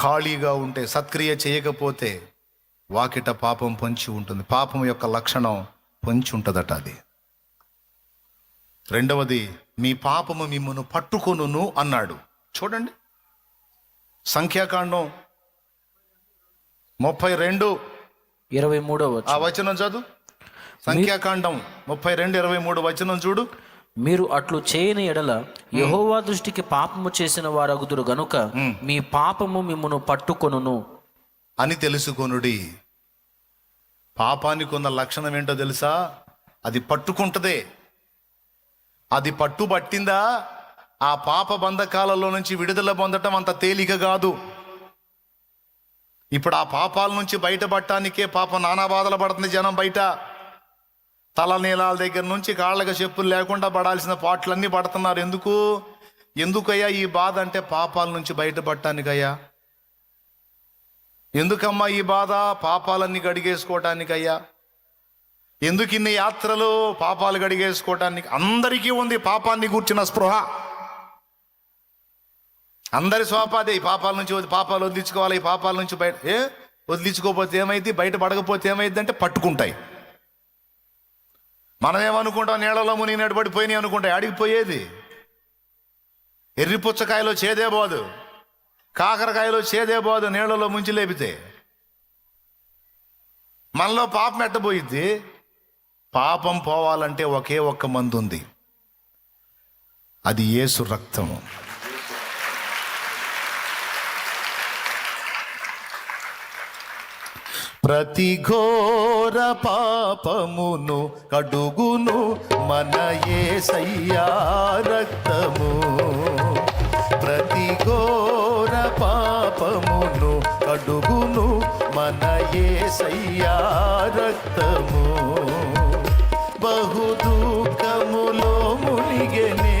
ఖాళీగా ఉంటే సత్క్రియ చేయకపోతే వాకిట పాపం పొంచి ఉంటుంది. పాపం యొక్క లక్షణం పొంచి ఉంటుందట అది. రెండవది మీ పాపము మిమ్మను పట్టుకొనును అన్నాడు. చూడండి. సంఖ్యాకాండం ముప్పై రెండు. ఇరవై మూడవ ఆ వచనం చదువు. సంఖ్యాకాండం ముప్పై రెండు ఇరవై మూడు వచనం చూడు. మీరు అట్లు చేయని ఎడల యహోవా దృష్టికి పాపము చేసిన వారగుదురు గనుక మీ పాపము మిమ్మును పట్టుకొనును. అని తెలుసుకొనుడి. పాపానికి ఉన్న లక్షణం ఏంటో తెలుసా? అది పట్టుకుంటదే. అది పట్టుబట్టిందా ఆ పాప బంధకాలలో నుంచి విడుదల పొందటం అంత తేలిక కాదు. ఇప్పుడు ఆ పాపాల నుంచి బయటపడటానికే పాప నానా బాధలు పడుతుంది జనం బయట. తలనీలాల దగ్గర నుంచి కాళ్ళకి చెప్పులు లేకుండా పడాల్సిన పాటలన్నీ పడుతున్నారు. ఎందుకు? ఎందుకయ్యా ఈ బాధ అంటే పాపాల నుంచి బయటపడటానికయ్యా? ఎందుకమ్మా ఈ బాధ పాపాలన్నీ గడిగేసుకోవటానికయ్యా ఎందుకు ఇన్ని యాత్రలు పాపాలు గడిగేసుకోవటానికి అందరికీ ఉంది పాపాన్ని కూర్చున్న స్పృహ. అందరి స్వాపాదే ఈ పాపాల నుంచి పాపాలు వదిలించుకోవాలి ఈ పాపాల నుంచి బయట ఏ? వదిలించుకోకపోతే ఏమైంది? బయట పడకపోతే ఏమైంది అంటే పట్టుకుంటాయి. మనం ఏమనుకుంటాం నీళ్ళలో ముని నడిపడిపోయినాయి అనుకుంటాయి అడిగిపోయేది ఎర్రిపుచ్చకాయలో ఎర్రి పుచ్చకాయలో చేదే పోదు కాకరకాయలో చేదే పోదు నీళ్ళలో ముంచి లేపితే? మనలో పాపం ఎట్టబోయిద్ది పాపం పోవాలంటే ఒకే ఒక్క మందు ఉంది. అది ఏసు రక్తము. ప్రతి ఘోర పాపమును కడుగును మన ఏసయ్యా రక్తము. ప్రతి ఘోర పాపమును కడుగును మన ఏసయ్యా రక్తము. బహు దుఃఖములో మునిగనే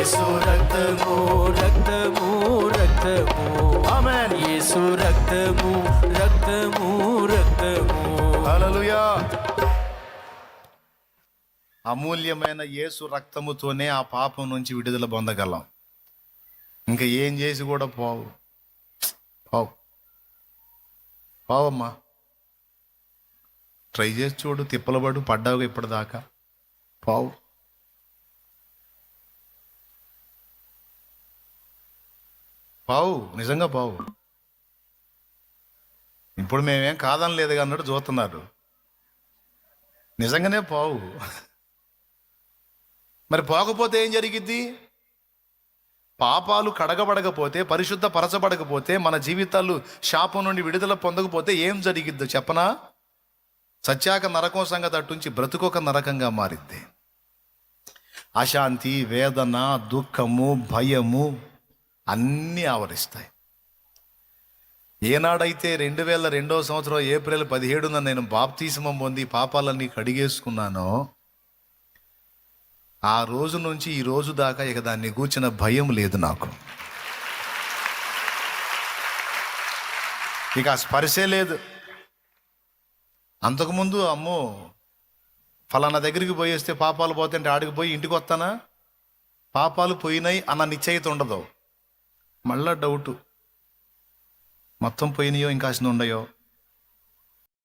యేసు రక్తము రక్తము రక్తము. ఆమెన్. యేసు రక్తము రక్తము రక్తము. హల్లెలూయా. అమూల్యమైన యేసు రక్తముతోనే ఆ పాపం నుంచి విడుదల పొందగలం. ఇంకా ఏం చేసి కూడా పోవు. పోవు. పోవమ్మా. ట్రై చేసి చూడు తిప్పలబడు పడ్డావు ఇప్పటిదాకా. పోవు. పావు నిజంగా పావు. ఇప్పుడు మేమేం కాదని లేదు అన్నట్టు చూస్తున్నారు. నిజంగానే పావు. మరి పోకపోతే ఏం జరిగిద్ది? పాపాలు కడగబడకపోతే పరిశుద్ధ పరచబడకపోతే మన జీవితాలు శాపం నుండి విడుదల పొందకపోతే ఏం జరిగిద్దో చెప్పనా? సత్యాక నరకం సంగతి అట్టుంచి బ్రతుకొక నరకంగా మారిద్ది. అశాంతి వేదన దుఃఖము భయము అన్నీ ఆవరిస్తాయి. ఏనాడైతే రెండు వేల రెండవ సంవత్సరం ఏప్రిల్ పదిహేడున నేను బాప్తీసమం పొంది పాపాలన్నీ కడిగేసుకున్నానో ఆ రోజు నుంచి ఈ రోజు దాకా ఇక దాన్ని కూర్చిన భయం లేదు నాకు. ఇక ఆ స్పర్శే లేదు. అంతకుముందు అమ్మో ఫలానా దగ్గరికి పోయేస్తే పాపాలు పోతుంటే ఆడికి పోయి ఇంటికి వస్తానా పాపాలు పోయినాయి అన్న నిశ్చయిత ఉండదు. మళ్ళా డౌటు మొత్తం పోయినాయో ఇంకా ఉండయో